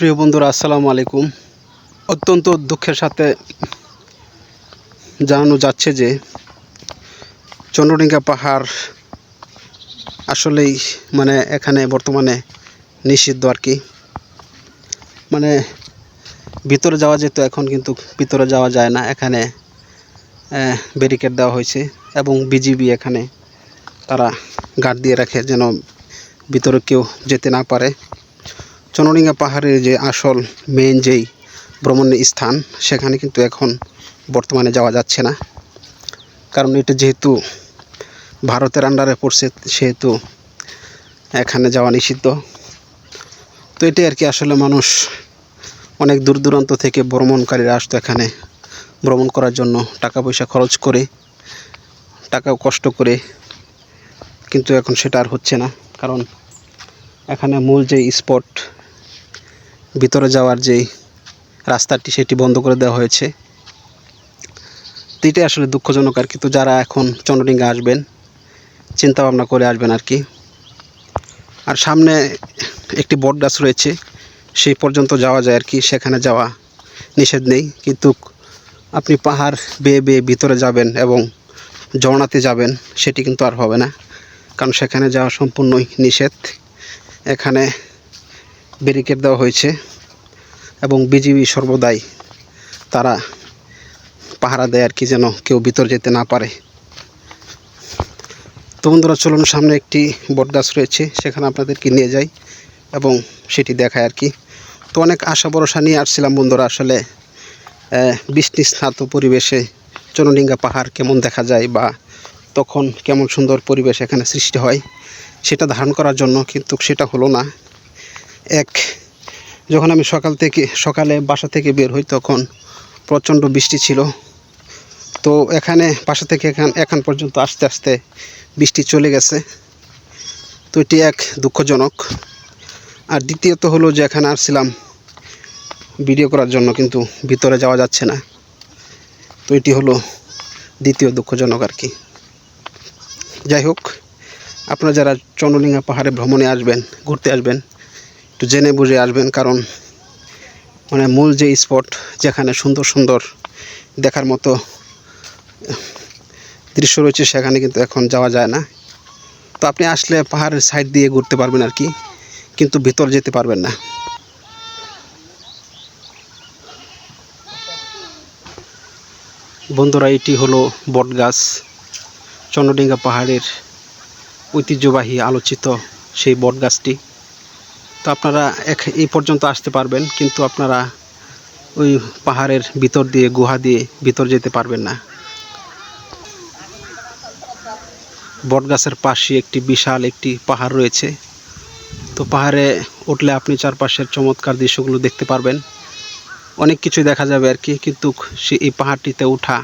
প্রিয় বন্ধুরা, আসসালামু আলাইকুম। অত্যন্ত দুঃখের সাথে জানানো যাচ্ছে যে চন্দ্রডিঙ্গা পাহাড় আসলেই মানে এখানে বর্তমানে নিষিদ্ধ আর কি। মানে ভিতরে যাওয়া যেত, এখন কিন্তু ভিতরে যাওয়া যায় না। এখানে ব্যারিকেড দেওয়া হয়েছে এবং বিজিবি এখানে তারা গার্ড দিয়ে রাখে যেন ভিতরে কেউ যেতে না পারে। চন্দ্রডিঙ্গা পাহাড়ের যে আসল মেন যেই ভ্রমণের স্থান, সেখানে কিন্তু এখন বর্তমানে যাওয়া যাচ্ছে না। কারণ এটা যেহেতু ভারতের আন্ডারে পড়ছে, সেহেতু এখানে যাওয়া নিষিদ্ধ। তো এটাই আর কি আসলে মানুষ অনেক দূর দূরান্ত থেকে ভ্রমণকারীরা আসতো এখানে ভ্রমণ করার জন্য। টাকা পয়সা খরচ করে টাকা কষ্ট করে, কিন্তু এখন সেটা আর হচ্ছে না। কারণ এখানে মূল যে স্পট ভিতরে যাওয়ার যেই রাস্তাটি সেটি বন্ধ করে দেওয়া হয়েছে। তো এটাই আসলে দুঃখজনক আর কি। তো যারা এখন চন্দ্রডিঙ্গা আসবেন চিন্তা ভাবনা করে আসবেন আর কি। আর সামনে একটি বট গাছ রয়েছে, সেই পর্যন্ত যাওয়া যায় আর কি। সেখানে যাওয়া নিষেধ নেই। কিন্তু আপনি পাহাড় বেয়ে বেয়ে ভিতরে যাবেন এবং ঝর্ণাতে যাবেন, সেটি কিন্তু আর হবে না। কারণ সেখানে যাওয়া সম্পূর্ণই নিষেধ। এখানে ব্যারিকেড দেওয়া হয়েছে এবং বিজিবি সর্বদাই তারা পাহারা দেয় আর কি যেন কেউ ভিতর যেতে না পারে। তো বন্ধুরা, চলুন সামনে একটি বটগাছ রয়েছে, সেখানে আপনাদেরকে নিয়ে যাই এবং সেটি দেখায় আর কি। তো অনেক আশা ভরসা নিয়ে আসছিলাম বন্ধুরা, আসলে বৃষ্টি স্নাত পরিবেশে চন্দ্রডিঙ্গা পাহাড় কেমন দেখা যায় বা তখন কেমন সুন্দর পরিবেশ এখানে সৃষ্টি হয় সেটা ধারণ করার জন্য, কিন্তু সেটা হলো না। এক, যখন আমি সকাল থেকে, সকালে বাসা থেকে বের হই তখন প্রচণ্ড বৃষ্টি ছিল। তো এখানে, বাসা থেকে এখান এখান পর্যন্ত আস্তে আস্তে বৃষ্টি চলে গেছে। তো এটি এক দুঃখজনক। আর দ্বিতীয়ত হলো যে এখানে আসছিলাম ভিডিও করার জন্য, কিন্তু ভিতরে যাওয়া যাচ্ছে না। তো এটি হলো দ্বিতীয় দুঃখজনক আর কি। যাই হোক, আপনারা যারা চন্দ্রলিঙ্গা পাহাড়ে ভ্রমণে আসবেন, ঘুরতে আসবেন একটু জেনে বুঝে আসবেন, কারণ মানে মূল যে স্পট যেখানে সুন্দর সুন্দর দেখার মতো দৃশ্য রয়েছে, সেখানে কিন্তু এখন যাওয়া যায় না। তো আপনি আসলে পাহাড়ের সাইড দিয়ে ঘুরতে পারবেন আর কি, কিন্তু ভিতর যেতে পারবেন না। বন্ধুরা, এটি হলো বটগাছ। চন্দ্রডিঙ্গা পাহাড়ের ঐতিহ্যবাহী আলোচিত সেই বটগাছটি। তো আপনারা এক এই পর্যন্ত আসতে পারবেন, কিন্তু আপনারা ওই পাহাড়ের ভিতর দিয়ে, গুহা দিয়ে ভিতর যেতে পারবেন না। বটগাছের পাশে একটি বিশাল একটি পাহাড় রয়েছে। তো পাহাড়ে উঠলে আপনি চারপাশের চমৎকার দৃশ্যগুলো দেখতে পারবেন। অনেক কিছু দেখা যাবে আর কি, কিন্তু সে এই পাহাড়টিতে ওঠা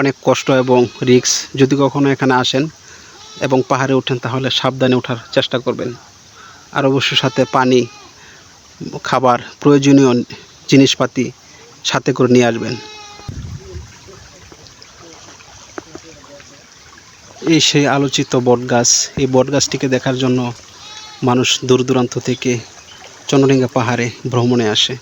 অনেক কষ্ট এবং রিক্স যদি কখনো এখানে আসেন এবং পাহাড়ে ওঠেন, তাহলে সাবধানে ওঠার চেষ্টা করবেন। আর অবশ্য সাথে পানি, খাবার, প্রয়োজনীয় জিনিসপাতি সাথে করে নিয়ে আসবেন। এই সেই আলোচিত বটগাছ, এই বটগাছটিকে দেখার জন্য মানুষ দূর দূরান্ত থেকে চন্দ্রডিঙ্গা পাহাড়ে ভ্রমণে আসে।